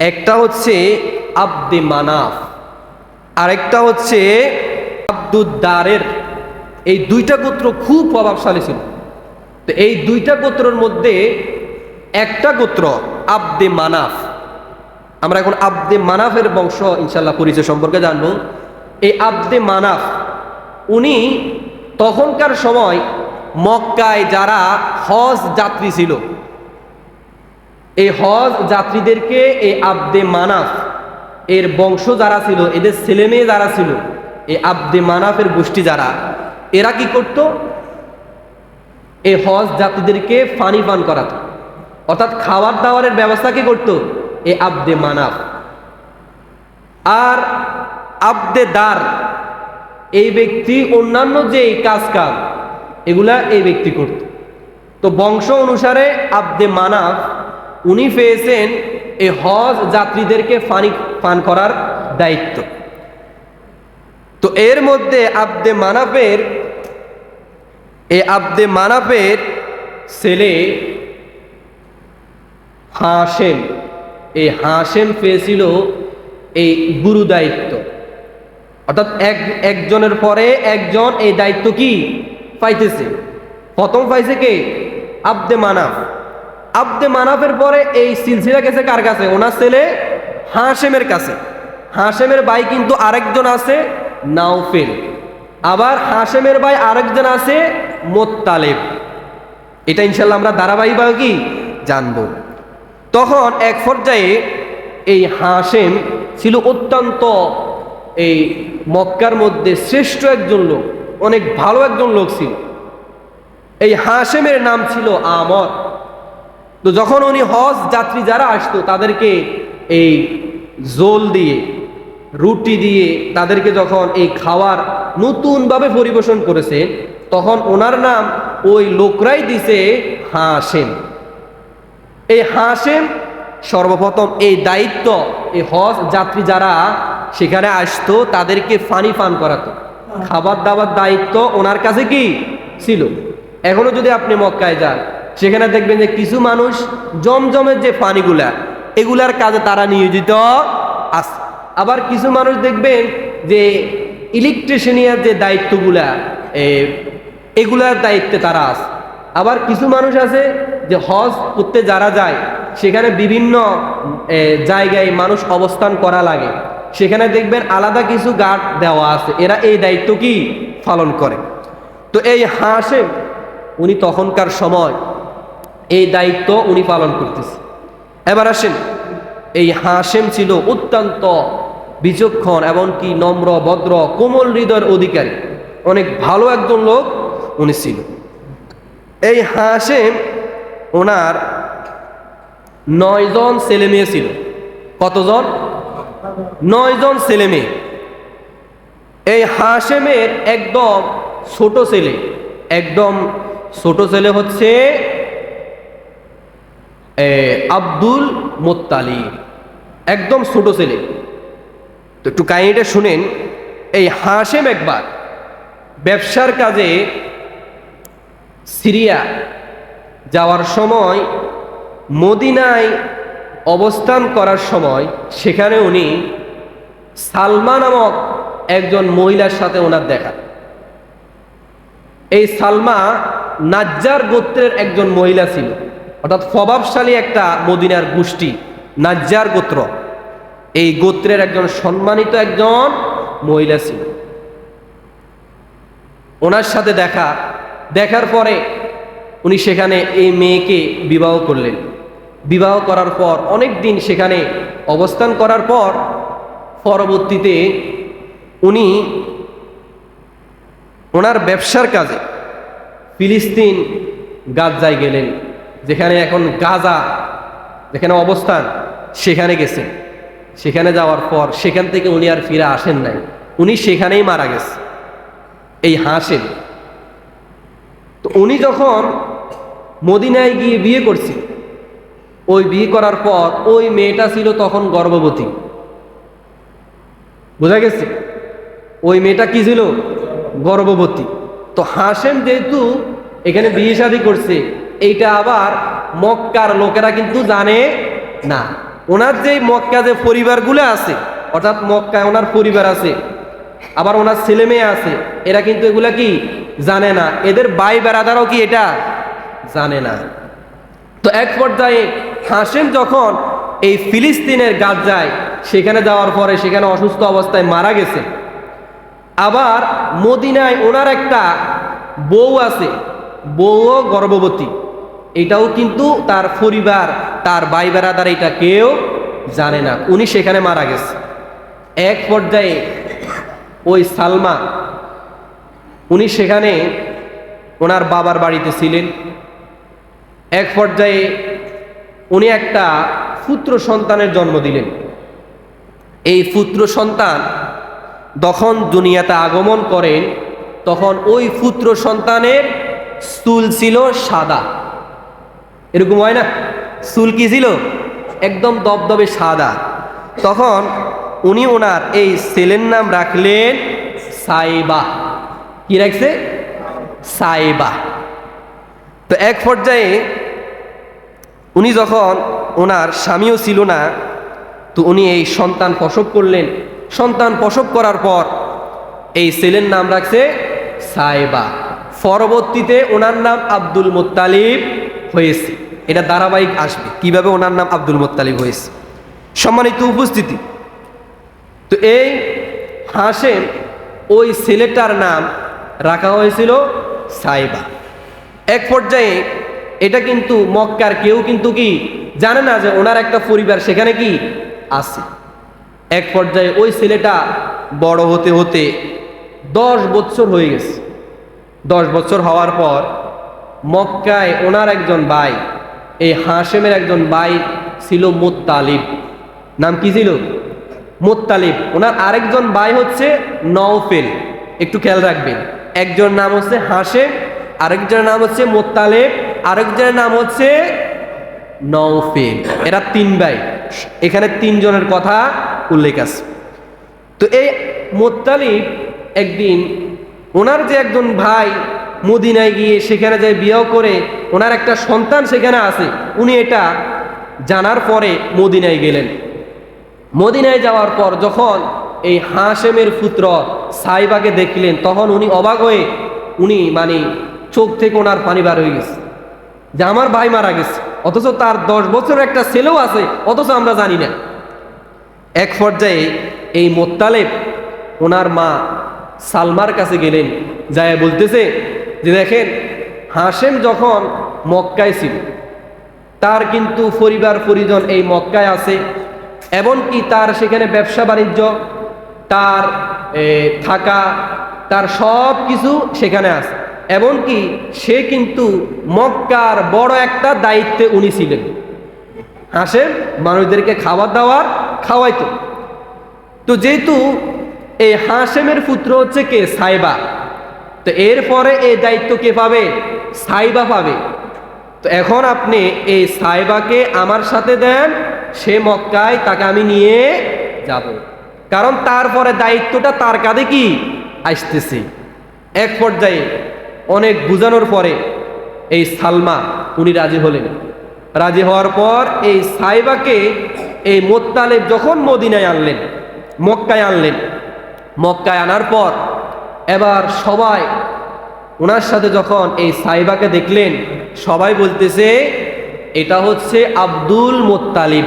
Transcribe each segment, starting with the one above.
একটা হচ্ছে আব্দে মানাফ, আরেকটা হচ্ছে আব্দুদ্দারের। এই দুইটা গোত্র খুব প্রভাবশালী ছিল। তো এই দুইটা গোত্রের মধ্যে একটা গোত্র আব্দে মানাফ। আমরা এখন আব্দে মানাফের বংশ ইনশাল্লাহ পরিচয় সম্পর্কে জানব। এই আব্দে মানাফ, উনি তখনকার সময় মক্কায় যারা হজ যাত্রী ছিল এই হজ যাত্রীদেরকে এই আব্দে মানাফ, এর বংশ যারা ছিল, এদের ছেলে মেয়ে যারা ছিল, এই আব্দে মানাফের গোষ্ঠী যারা, এরা কি করত? এই হজ যাত্রীদেরকে ফানি পান করাতো। অর্থাৎ খাবার দাবারের ব্যবস্থা কি করতো? এ আব্দে মানাফ। আর আব্দে দার, এই ব্যক্তি, অন্যান্য যে কাজ কাজ এগুলা এই ব্যক্তি করত। তো বংশ অনুসারে আব্দে মানাফ উনি পেয়েছেন এই হজ যাত্রীদেরকে পানি পান করার দায়িত্ব। তো এর মধ্যে আব্দে মানাফের এ আব্দে মানাফের ছেলে হাসেম এই হাসেম পেয়েছিল এই গুরু দায়িত্ব। অর্থাৎ এক একজনের পরে একজন এই দায়িত্ব কি? পাইতেছে। প্রথম পাইছে কে? আব্দে মানাফ। আব্দে মানাফের পরে এই সিলসিলা গেছে কার কাছে? ওনার ছেলে হাসেমের কাছে। হাসেমের ভাই কিন্তু আরেকজন আছে, নাওফেল। আবার হাসেমের ভাই আরেকজন আছে, মোত্তালেব। এটা ইনশাল্লাহ আমরা ধারাবাহিকভাবে কি জানব। তখন এক পর্যায়ে এই হাসেম ছিল অত্যন্ত এই মক্কার মধ্যে শ্রেষ্ঠ একজন লোক, অনেক ভালো একজন লোক ছিল। এই হাসেমের নাম ছিল আমর। তো যখন উনি হজ যাত্রী যারা আসতো, তাদেরকে এই জোল দিয়ে, রুটি দিয়ে, তাদেরকে যখন এই খাওয়ার নতুনভাবে পরিবেশন করেছে, তখন ওনার নাম ওই লোকরাই দিছে হাসেম এই হাসেম সর্বপ্রথম এই দায়িত্ব, এই হজ যাত্রী যারা সেখানে আসতো, তাদেরকে ফানি ফান করাতো। খাবার দাবার দায়িত্ব ওনার কাছে কি ছিল? এখনও যদি আপনি মক্কায় যান সেখানে দেখবেন যে কিছু মানুষ জমজমের যে পানিগুলা, এগুলার কাজে তারা নিয়োজিত আছে। আবার কিছু মানুষ দেখবেন যে ইলেকট্রিশিয়ানের যে দায়িত্বগুলা এগুলার দায়িত্বে তারা আছে। আবার কিছু মানুষ আছে যে হজ করতে যারা যায়, সেখানে বিভিন্ন জায়গায় মানুষ অবস্থান করা লাগে। সেখানে দেখবেন আলাদা কিছু গার্ড দেওয়া আছে, এরা এই দায়িত্ব কি? পালন করে। তো এই হাসে উনি তখনকার সময় এই দায়িত্ব উনি পালন করতেছে। এবার আসেন, এই হাসেম ছিল অত্যন্ত বিচক্ষণ এমনকি নম্র, ভদ্র, কোমল হৃদয়ের অধিকারী। অনেক ভালো একজন লোক উনি ছিল। এই হাসেম ওনার নয়জন ছেলে মেয়ে ছিল। কতজন? নয়জন ছেলে মেয়ে। এই হাসেমের একদম ছোট ছেলে, একদম ছোট ছেলে হচ্ছে আব্দুল মোত্তালিব একদম ছোট ছেলে। তো একটু কাহিনিটা শুনেন, এই হাসেম একবার ব্যবসার কাজে সিরিয়া যাওয়ার সময়, মদিনায় অবস্থান করার সময় সেখানে উনি সালমা নামক একজন মহিলার সাথে ওনার দেখা। এই সালমা নাজ্জার গোত্রের একজন মহিলা ছিল। অর্থাৎ প্রভাবশালী একটা মদিনার গোষ্ঠী, নাজ্জার গোত্র। এই গোত্রের একজন সম্মানিত একজন মহিলা ছিল। ওনার সাথে দেখা, দেখার পরে উনি সেখানে এই মেয়েকে বিবাহ করলেন। বিবাহ করার পর, অনেক দিন সেখানে অবস্থান করার পর পরবর্তীতে উনি ওনার ব্যবসার কাজে ফিলিস্তিন গাজায় গেলেন। যেখানে এখন গাজা যেখানে অবস্থান, সেখানে গেছেন সেখানে যাওয়ার পর সেখান থেকে উনি আর ফিরে আসেন নাই। উনি সেখানেই মারা গেছে। এই হাসেন তো উনি যখন মদিনায় গিয়ে বিয়ে করছে ওই বিয়ে করার পর ওই মেয়েটা ছিল তখন গর্ভবতী। বোঝা গেছে? ওই মেয়েটা কি ছিল? গর্ভবতী। তো হাসেম যেহেতু এখানে বিয়ে শাদী করছে এইটা আবার মক্কার লোকেরা কিন্তু জানে না। ওনার যে মক্কা যে পরিবারগুলো আছে, অর্থাৎ মক্কায় ওনার পরিবার আছে, আবার ওনার ছেলে মেয়ে আছে, এরা কিন্তু এগুলা কি জানে না। এদের বাই বেড়াদারও কি এটা জানে না। তো এক পর্যায়ে হাসেম যখন এই ফিলিস্তিনের গাছ যায়, সেখানে যাওয়ার পরে সেখানে অসুস্থ অবস্থায় মারা গেছে। আবার মদিনায় ওনার একটা বউ আছে, বউও গর্ভবতী। এটাও কিন্তু তার পরিবার, তার ভাই বেড়াদার এটা কেউ জানে না। উনি সেখানে মারা গেছে। এক পর্যায়ে ওই সালমা, উনি সেখানে ওনার বাবার বাড়িতে ছিলেন। এক পর্যায়ে উনি একটা পুত্র সন্তানের জন্ম দিলেন। এই পুত্র সন্তান যখন দুনিয়াতে আগমন করেন, তখন ওই পুত্র সন্তানের চুল ছিল সাদা। এরকম হয় না? চুল কি ছিল? একদম দবদবে সাদা। তখন উনি ওনার এই ছেলের নাম রাখলেন সাইবা। কি রাখছে? সাইবা। তো এক পর্যায়ে উনি যখন ওনার স্বামীও ছিল না, তো উনি এই সন্তান প্রসব করলেন। সন্তান প্রসব করার পর এই ছেলের নাম রাখছে সাইবা। পরবর্তীতে ওনার নাম আব্দুল মোত্তালিব। হয়েছে। এটা ধারাবাহিক আসবে। কীভাবে ওনার নাম আব্দুল মোত্তালিব হয়েছে? সম্মানিত উপস্থিতি। তো এই হাসেম ওই ছেলেটার নাম রাখা হয়েছিল সাইবা। এক পর্যায়ে এটা কিন্তু মক্কার কেউ কিন্তু কি জানে না যে ওনার একটা পরিবার সেখানে কি আছে। এক পর্যায়ে ওই ছেলেটা বড় হতে হতে দশ বছর হয়ে গেছে। দশ বছর হওয়ার পর মক্কায় ওনার একজন ভাই, এই হাসেমের একজন ভাই ছিল মোত্তালিব। নাম কি ছিল? মোত্তালিব। ওনার আরেকজন ভাই হচ্ছে নওফেল। একটু খেয়াল রাখবেন। একজন নাম হচ্ছে হাসেম আরেকজনের নাম হচ্ছে মোত্তালেব, আরেকজনের নাম হচ্ছে নওফেল। এরা তিন ভাই। এখানে তিনজনের কথা উল্লেখ আছে। তো এই মোত্তালিব একদিন ওনার যে একজন ভাই মদিনায় গিয়ে সেখানে যায় বিয়েও করে, ওনার একটা সন্তান সেখানে আছে, উনি এটা জানার পরে মদিনায় গেলেন। মদিনায় যাওয়ার পর যখন এই হাসেমের পুত্র সাইবাকে দেখলেন, তখন উনি অবাক হয়ে উনি মানে চোখ থেকে ওনার পানি বার হয়ে গেছে। যে আমার ভাই মারা গেছে, অথচ তার দশ বছর একটা ছেলেও আছে, অথচ আমরা জানি না। এক পর্যায়ে এই মোত্তালেব ওনার মা সালমার কাছে গেলেন, যায় বলতেছে যে দেখেন হাসেম যখন মক্কায় ছিল, তার কিন্তু পরিবার পরিজন এই মক্কায় আছে, এমনকি তার সেখানে ব্যবসা বাণিজ্য, তার থাকা, তার সব কিছু সেখানে আছে। এমনকি সে কিন্তু মক্কার বড় একটা দায়িত্বে উনি ছিলেন। হাসেম মানুষদেরকে খাবার দাওয়ার খাওয়াইতো। তো যেহেতু এই হাসেমের পুত্র হচ্ছে কে? সাইবা। তো এরপরে এই দায়িত্ব কে পাবে? সাইবা পাবে। তো এখন আপনি এই সাইবাকে আমার সাথে দেন, সে মক্কায় তাকে আমি নিয়ে যাব। কারণ তারপরে দায়িত্বটা তার কাঁধে কি? আসতেছে। এক পর্যায়ে অনেক বুঝানোর পরে এই সালমা, উনি রাজি হলেন। রাজি হওয়ার পর এই সাইবাকে এই মোত্তালেব যখন মদিনায় আনলেন, মক্কায় আনলেন, মক্কায় আনার পর এবার সবাই ওনার সাথে যখন এই সাইবাকে দেখলেন, সবাই বলতেছে, এটা হচ্ছে আব্দুল মোত্তালিব।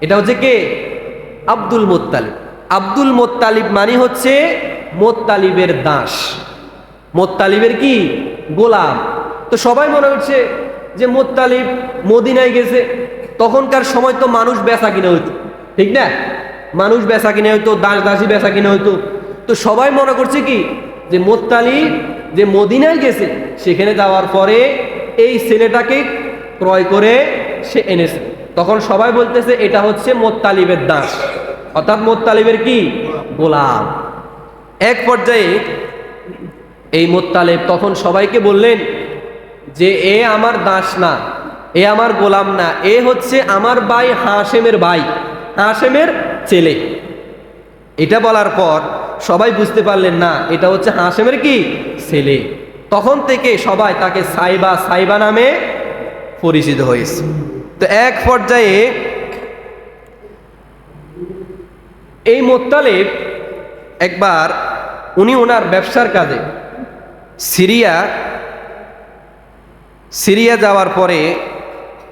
এটা হচ্ছে কে? আব্দুল মোত্তালিব। আব্দুল মোত্তালিব মানে হচ্ছে মোত্তালিবের দাস। মোত্তালিবের কি? গোলাম। তো সবাই মনে হচ্ছে যে মোত্তালিব মদিনায় গেছে। তখনকার সময় তো মানুষ বেচা কিনে হইতো। ঠিক না? মানুষ বেচা কিনে হইতো দাস দাসী বেচা কিনে হইতো। তো সবাই মনে করছে কি? যে মোত্তালিব যে মদিনায় গেছে, সেখানে যাওয়ার পরে এই ছেলেটাকে ক্রয় করে সে এনেছে। তখন সবাই বলতেছে, এটা হচ্ছে মোত্তালিবের দাস। অর্থাৎ মোত্তালিবের কি? গোলাম। এক পর্যায়ে এই মোত্তালেব তখন সবাইকে বললেন যে, এ আমার দাস না, এ আমার গোলাম না, এ হচ্ছে আমার ভাই হাসেমের ভাই হাসেমের ছেলে। এটা বলার পর সবাই বুঝতে পারলেন না, এটা হচ্ছে হাসেমের কি? ছেলে। তখন থেকে সবাই তাকে সাইবা সাইবা নামে পরিচিত হয়েছে। তো এক পর্যায়ে এই মোত্তালেব একবার উনি ওনার ব্যবসার কাজে সিরিয়া সিরিয়া যাওয়ার পরে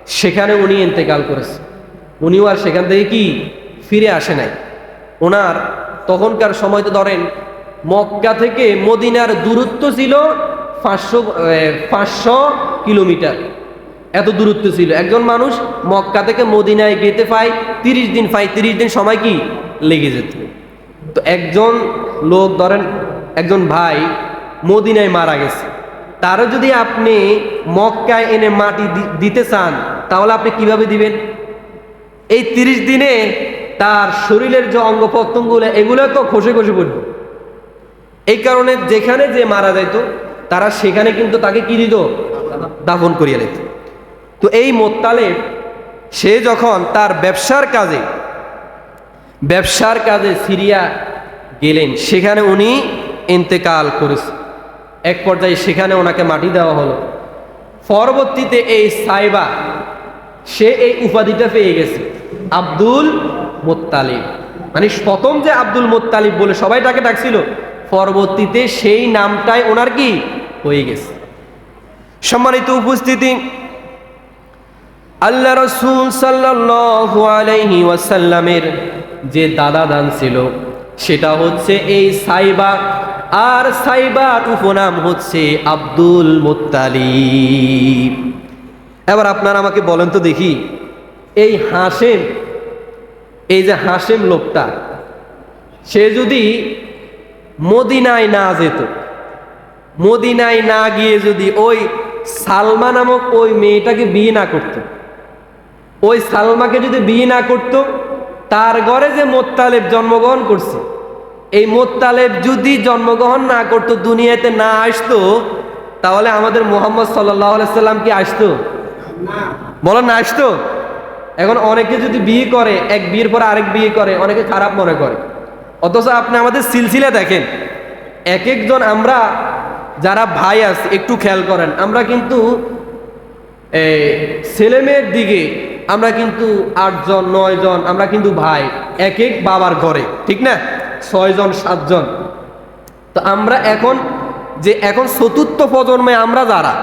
সেখানে উনি ইন্তেকাল করেছে। উনিও আর সেখান থেকে কি? ফিরে আসে নাই। ওনার তখনকার সময় তো ধরেন মক্কা থেকে মদিনার দূরত্ব ছিল পাঁচশো পাঁচশো কিলোমিটার। এত দূরত্ব ছিল। একজন মানুষ মক্কা থেকে মদিনায় যেতে পায়, তিরিশ দিন পায়, তিরিশ দিন সময় কি? লেগে যেত। তো একজন লোক ধরেন, একজন ভাই মদিনায় মারা গেছে। তারও যদি আপনি মক্কায় এনে মাটি দিতে চান, তাহলে আপনি কীভাবে দিবেন? এই তিরিশ দিনে তার শরীরের যে অঙ্গ প্রত্যঙ্গগুলো এগুলো তো খসে খসে পড়বে এই কারণে যেখানে যে মারা যাইতো, তারা সেখানে কিন্তু তাকে কি দিত? দাফন করিয়া দিত। তো এই মোত্তালেব, সে যখন তার ব্যবসার কাজে ব্যবসার কাজে সিরিয়া গেলেন, সেখানে উনি ইন্তেকাল করেছে। এক পর্যায়ে সেখানে ওনাকে মাটি দেওয়া হলো। পরবর্তীতে এই সাইবা, সে এই উপাধিটা পেয়ে গেছে। আব্দুল মোত্তালিব। মানে প্রথম যে আব্দুল মোত্তালিব বলে সবাই তাকে ডাকছিল, পরবর্তীতে সেই নামটাই ওনার কি? হয়ে গেছে। সম্মানিত উপস্থিতি, আল্লাহ রসুল আলাইহি ওয়াসাল্লামের যে দাদা দান ছিল, সেটা হচ্ছে এই সাইবা, আর সাইবার উপনাম হচ্ছে আব্দুল মুত্তালিব। এবার আপনারা আমাকে বলেন তো দেখি, এই হাসেম এই যে হাসেম লোকটা সে যদি মদিনায় না যেত মদিনায় না গিয়ে যদি ওই সালমা নামক ওই মেয়েটাকে বিয়ে না করতো ওই সালমাকে যদি বিয়ে না করতো তার ঘরে যে মোত্তালেব জন্মগ্রহণ করছে এই মোত্তালেব যদি জন্মগ্রহণ না করতো দুনিয়াতে না আসতো তাহলে আমাদের মোহাম্মদ সাল্লাহ সাল্লাম কি আসতো? বলেন না আসতো? এখন অনেকে যদি বিয়ে করে, এক বিয়ের পর আরেক বিয়ে করে, অনেকে খারাপ মনে করে। অথচ আপনি আমাদের সিলসিলা দেখেন এক একজন আমরা যারা ভাই আছে, একটু খেয়াল করেন, আমরা কিন্তু ছেলে মেয়ের দিকে আমরা কিন্তু আটজন নয় জন আমরা কিন্তু ভাই এক এক বাবার ঘরে, ঠিক না? ছয়জন, সাতজন। তো আমরা এখন, যে এখন চতুর্থ প্রজন্মে আমরা যারা,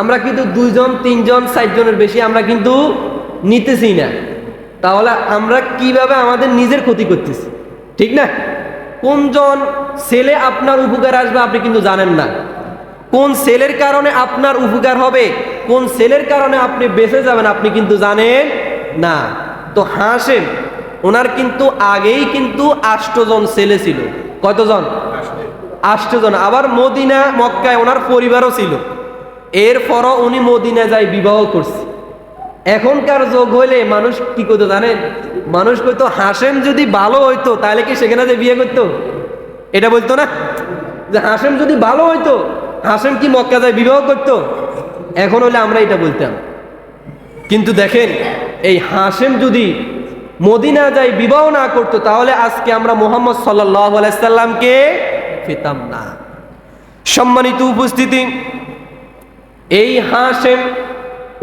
আমরা কিন্তু দুইজন, তিনজন, চারজনের বেশি আমরা কিন্তু নিতেছি না। তাহলে আমরা কীভাবে আমাদের নিজের ক্ষতি করতেছি? ঠিক না? কোনজন ছেলে আপনার উপকার আসবে আপনি কিন্তু জানেন না। কোন সেলের কারণে আপনার উপকার হবে, কোন সেলের কারণে আপনি বেঁচে যাবেন আপনি কিন্তু জানেন না। তো হাসেন ওনার কিন্তু আগেই কিন্তু আষ্টজন ছেলে ছিল। কতজন? আষ্টজন। আবার মদিনা, মক্কায় ওনার পরিবারও ছিল। এরপরও উনি মদিনা যায় বিবাহ করছে। এখনকার যোগ হইলে মানুষ কি করতো জানেন? মানুষ কইতো হাসেম যদি ভালো হইতো, তাহলে কি সেখানে যে বিয়ে করতো? এটা বলতো না? যে হাসেম যদি ভালো হইতো হাসেম কি মক্কা যায় বিবাহ করতো? এখন হলে আমরা এটা বলতাম। কিন্তু দেখেন, এই হাসেম যদি মদিনা যাই বিবাহ না করতো, তাহলে আজকে আমরা মোহাম্মদ সাল্লাহ আলাইসাল্লামকে পেতাম না। সম্মানিত উপস্থিতি, এই হাসেম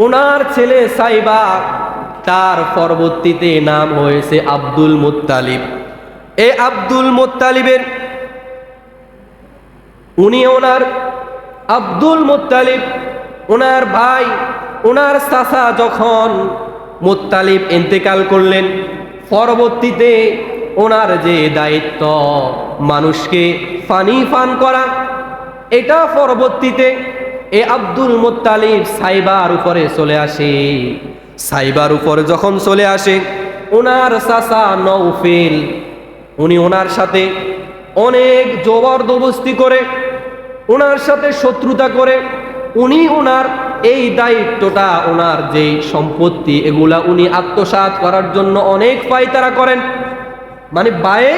ওনার ছেলে সাইবা, তার পরবর্তীতে নাম হয়েছে আব্দুল মুত্তালিব। এ আব্দুল মুত্তালিবের, উনি ওনার আব্দুল মুত্তালিব, ওনার ভাই, ওনার চাচা যখন মুত্তালিব ইন্তেকাল করলেন, পরবর্তীতে ওনার যে দায়িত্ব মানুষকে পানি পান করা, এটা পরবর্তীতে এ আব্দুল মুত্তালিব সাইবার উপরে চলে আসে। সাইবার উপরে যখন চলে আসে ওনার চাচা নৌফেল উনি ওনার সাথে অনেক জবরদবস্তি করে ওনার সাথে শত্রুতা করে উনি ওনার এই দায়িত্বটা ওনার যে সম্পত্তি এগুলা উনি আত্মসাৎ করার জন্য অনেক পায়তারা করেন। মানে বায়ে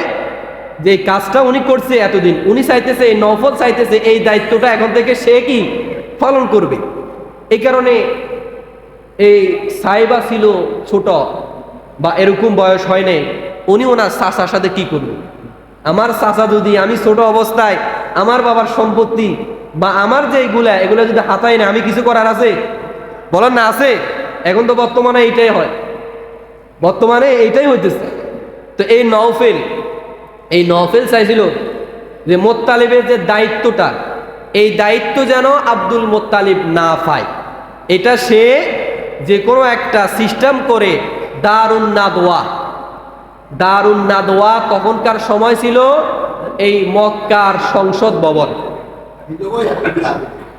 যে কাজটা উনি করছে এতদিন উনি চাইতেছে এই নফল চাইতেছে এই দায়িত্বটা এখন থেকে সে কি? পালন করবে। এই কারণে এই সাইবা ছিল ছোট বা এরকম বয়স হয় নাই, উনি ওনার চাচার সাথে কি করবে? আমার চাচা যদি আমি ছোট অবস্থায় আমার বাবার সম্পত্তি বা আমার যে এগুলা এগুলা যদি হাতায় না আমি কিছু করার আছে? বলার না আছে? এখন তো বর্তমানে এইটাই হয়। বর্তমানে এইটাই হইতেছে। তো এই নওফেল, এই নফেল চাইছিল যে মোত্তালিবের যে দায়িত্বটা এই দায়িত্ব যেন আব্দুল মোত্তালিব না পায়। এটা সে যে কোনো একটা সিস্টেম করে দারুণ নাদোয়া দারুণ নাদোয়া তখনকার সময় ছিল এই মক্কার সংসদ ভবন।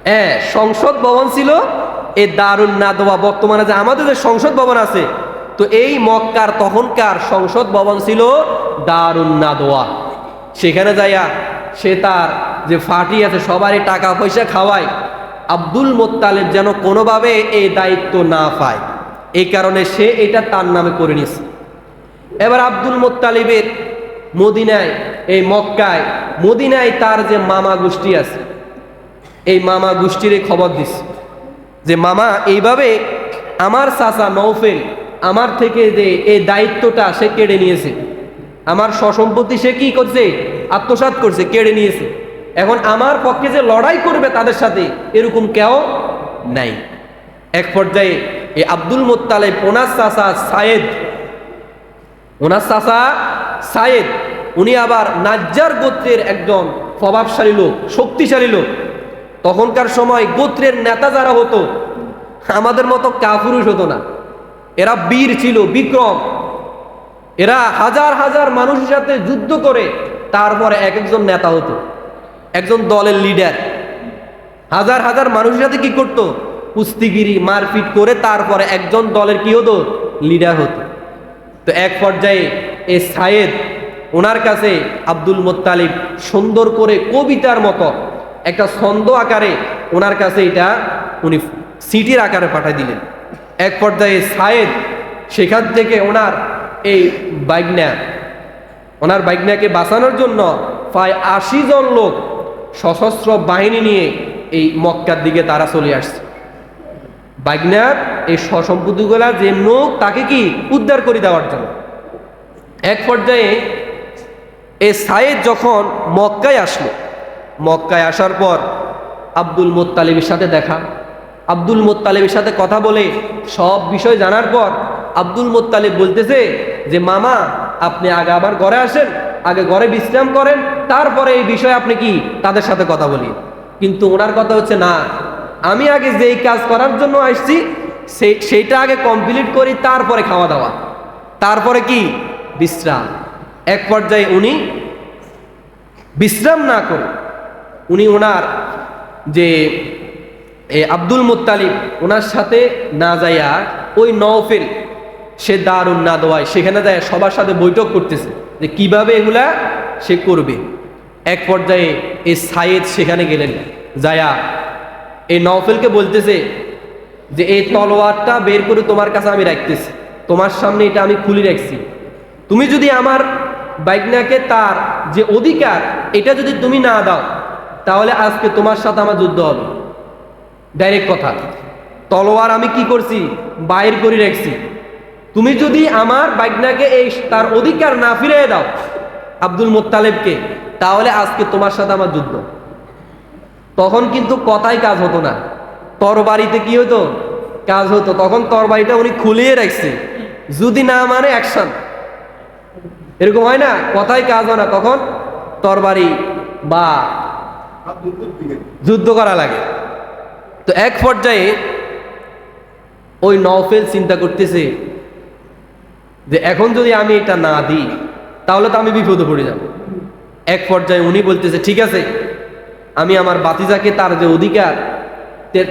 হ্যাঁ সংসদ ভবন ছিল এই দারুণ নাদোয়া বর্তমানে যে আমাদের যে সংসদ ভবন আছে, তো এই মক্কার তখনকার সংসদ ভবন ছিল দারুণ নাদোয়া সেখানে যাইয়া সে তার যে ফাটি আছে, সবারই টাকা পয়সা খাওয়ায়। আব্দুল মোত্তালেব যেন কোনোভাবে এই দায়িত্ব না পায়। এই কারণে সে এটা তার নামে করে নিছে এবার আব্দুল মোত্তালিবের মদিনায়, এই মক্কায়, মদিনায় তার যে মামা গোষ্ঠী আছে, এই মামা গোষ্ঠীর খবর দিস যে, মামা, এইভাবে আমার চাচা নৌফেল আমার থেকে যে এই দায়িত্বটা সে কেড়ে নিয়েছে। আমার সসম্পত্তি সে কি করছে? আত্মসাৎ করছে, কেড়ে নিয়েছে। এখন আমার পক্ষে যে লড়াই করবে তাদের সাথে এরকম কেউ নাই। এক পর্যায়ে এই আব্দুল মোত্তালেব, ওনার চাচা সায়েদ, ওনার চাচা সায়েদ, উনি আবার নাজ্জার গোত্রের একজন প্রভাবশালী লোক, শক্তিশালী লোক। তখনকার সময় গোত্রের নেতা যারা হতো, আমাদের মতো কাপুরুষ হতো না। এরা বীর ছিল, বিক্রম। এরা হাজার হাজার মানুষের সাথে যুদ্ধ করে তারপরে এক একজন নেতা হতো। একজন দলের লিডার। হাজার হাজার মানুষের সাথে কি করতো? কুস্তিগিরি, মারপিট করে তারপরে একজন দলের কি হতো? লিডার হতো। তো এক পর্যায়ে এ সায়েদ, ওনার কাছে আব্দুল মোত্তালিব সুন্দর করে কবিতার মতো একটা ছন্দ আকারে ওনার কাছে এটা উনি সিটির আকারে পাঠিয়ে দিলেন। এক পর্যায়ে সায়েদ সেখান থেকে ওনার এই বাইগনা ওনার বাইগনাকে বাঁচানোর জন্য প্রায় আশি জন লোক সশস্ত্র বাহিনী নিয়ে এই মক্কার দিকে তারা চলে আসছে। বাগনার এই সসম্পত্তিগুলা যে নোক, তাকে কি উদ্ধার করে দেওয়ার জন্য? এক পর্যায়ে এই সায়েদ যখন মক্কায় আসলো, মক্কায় আসার পর আব্দুল মোত্তালিবের সাথে দেখা। আব্দুল মোত্তালিবের সাথে কথা বলে সব বিষয় জানার পর আব্দুল মোত্তালিব বলতেছে যে, মামা, আপনি আগে আবার ঘরে আসেন। আগে ঘরে বিশ্রাম করেন, তারপরে এই বিষয়ে আপনি কি তাদের সাথে কথা বলি। কিন্তু ওনার কথা হচ্ছে, না, আমি আগে যেই কাজ করার জন্য আসছি, সেই, সেইটা আগে কমপ্লিট করি, তারপরে খাওয়া দাওয়া তারপরে কি? বিশ্রাম। এক পর্যায়ে উনি বিশ্রাম না করে, উনি ওনার যে আব্দুল মুত্তালিব, ওনার সাথে না যাইয়া ওই নওফেল সে দারুণ না দেওয়ায় সেখানে যায়, সবার সাথে বৈঠক করতেছে যে কীভাবে এগুলা সে করবে। এক পর্যায়ে এই সাইয়েদ সেখানে গেলেন। যায়া এই নওফেলকে বলতেছে যে, এই তলোয়ারটা বের করে তোমার কাছে আমি রাখতেছি। তোমার সামনে এটা আমি খুলে রাখছি। তুমি যদি আমার বাইকনাকে তার যে অধিকার, এটা যদি তুমি না দাও, তাহলে আজকে তোমার সাথে আমার যুদ্ধ হবে। ডাইরেক্ট কথা। তলোয়ার আমি কি করছি? বাইর করে রাখছি। তুমি যদি আমার বাইকনাকে এই তার অধিকার না ফিরিয়ে দাও আব্দুল মোত্তালেবকে, তাহলে আজকে তোমার সাথে আমার যুদ্ধ। তখন কিন্তু কথাই কাজ হতো না। তরবারিতে কি হতো? কাজ হতো। তখন তরবারিটা উনি খুলিয়ে রাখছে। যদি না মানে অ্যাকশন এরকম হয় না? কথাই কাজ হয় না। তখন তরবারি বা যুদ্ধ করা লাগে। তো এক পর্যায়ে ওই নওফেল চিন্তা করতেছে যে এখন যদি আমি এটা না দিই, তাহলে তো আমি বিপদে পড়ে যাব। এক পর্যায়ে উনি বলতেছে, ঠিক আছে, আমি আমার বাতিজাকে তার যে অধিকার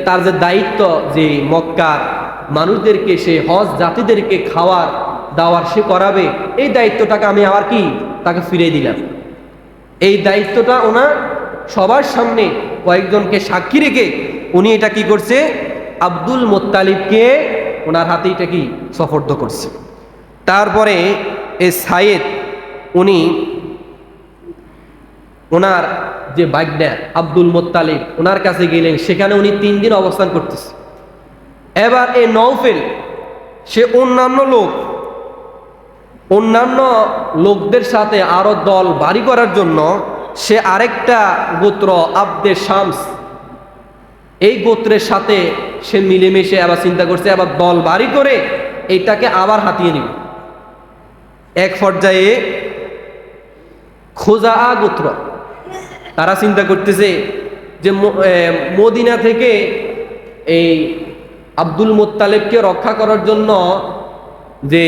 তার যে দায়িত্ব যে মক্কার মানুষদেরকে, সে হজ জাতিদেরকে খাওয়ার, দাওয়ার সে করাবে, এই দায়িত্বটাকে আমি আবার কি? তাকে ফিরে দিলাম। এই দায়িত্বটা ওনার সবার সামনে কয়েকজনকে সাক্ষী রেখে উনি এটা কি করছে? আব্দুল মোত্তালিবকে ওনার হাতে এটা কি? সফর্দ করছে। তারপরে এ সাইয়েদ, উনি ওনার যে বাগদা আব্দুল মোত্তালিব, ওনার কাছে গেলেন। সেখানে উনি তিন দিন অবস্থান করতেছে। এবার এই নৌফেল সে অন্যান্য লোক, অন্যান্য লোকদের সাথে আরও দল বাড়ি করার জন্য সে আরেকটা গোত্র, আব্দে শামস, এই গোত্রের সাথে সে মিলেমিশে আবার চিন্তা করছে, আবার দল বাড়ি করে এইটাকে আবার হাতিয়ে নিবে। এক পর্যায়ে খোজা গোত্র, তারা চিন্তা করতেছে যে মদিনা থেকে এই আব্দুল মোত্তালেবকে রক্ষা করার জন্য যে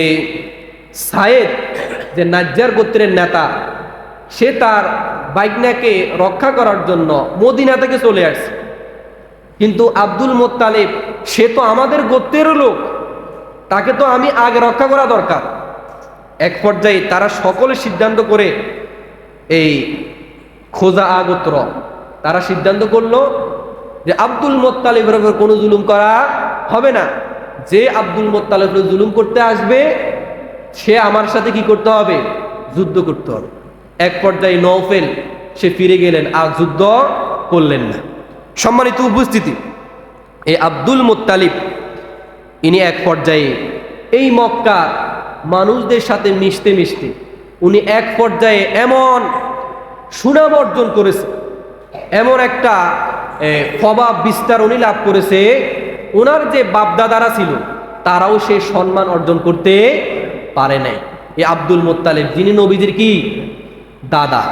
সায়েদ, যে নাজ্জার গোত্রের নেতা, সে তার বাইকনাকে রক্ষা করার জন্য মদিনা থেকে চলে আসছে। কিন্তু আব্দুল মোত্তালেব, সে তো আমাদের গোত্রেরও লোক, তাকে তো আমি আগে রক্ষা করা দরকার। এক পর্যায়ে তারা সকলে সিদ্ধান্ত করে এই খোজা আগোত্র। তারা সিদ্ধান্ত করল যে আব্দুল মোত্তালিবের উপর কোনো জুলুম করা হবে না। যে আব্দুল মোত্তালিবের জুলুম করতে আসবে, সে আমার সাথে কি করতে হবে? যুদ্ধ করতে হবে। এক পর্যায়ে নৌফেল সে ফিরে গেলেন, আর যুদ্ধ করলেন না। সম্মানিত উপস্থিতি, এই আব্দুল মোত্তালিব, ইনি এক পর্যায়ে এই মক্কা মানুষদের সাথে মিশতে মিশতে উনি এক পর্যায়ে এমন সুনাম অর্জন করেছে, এমন একটা প্রভাব, বিস্তার উনি লাভ করেছে ওনার যে বাপদাদারা ছিল, তারাও সে সম্মান অর্জন করতে পারে নাই। এ আব্দুল মোত্তালেব, যিনি নবীদের কি? দাদা।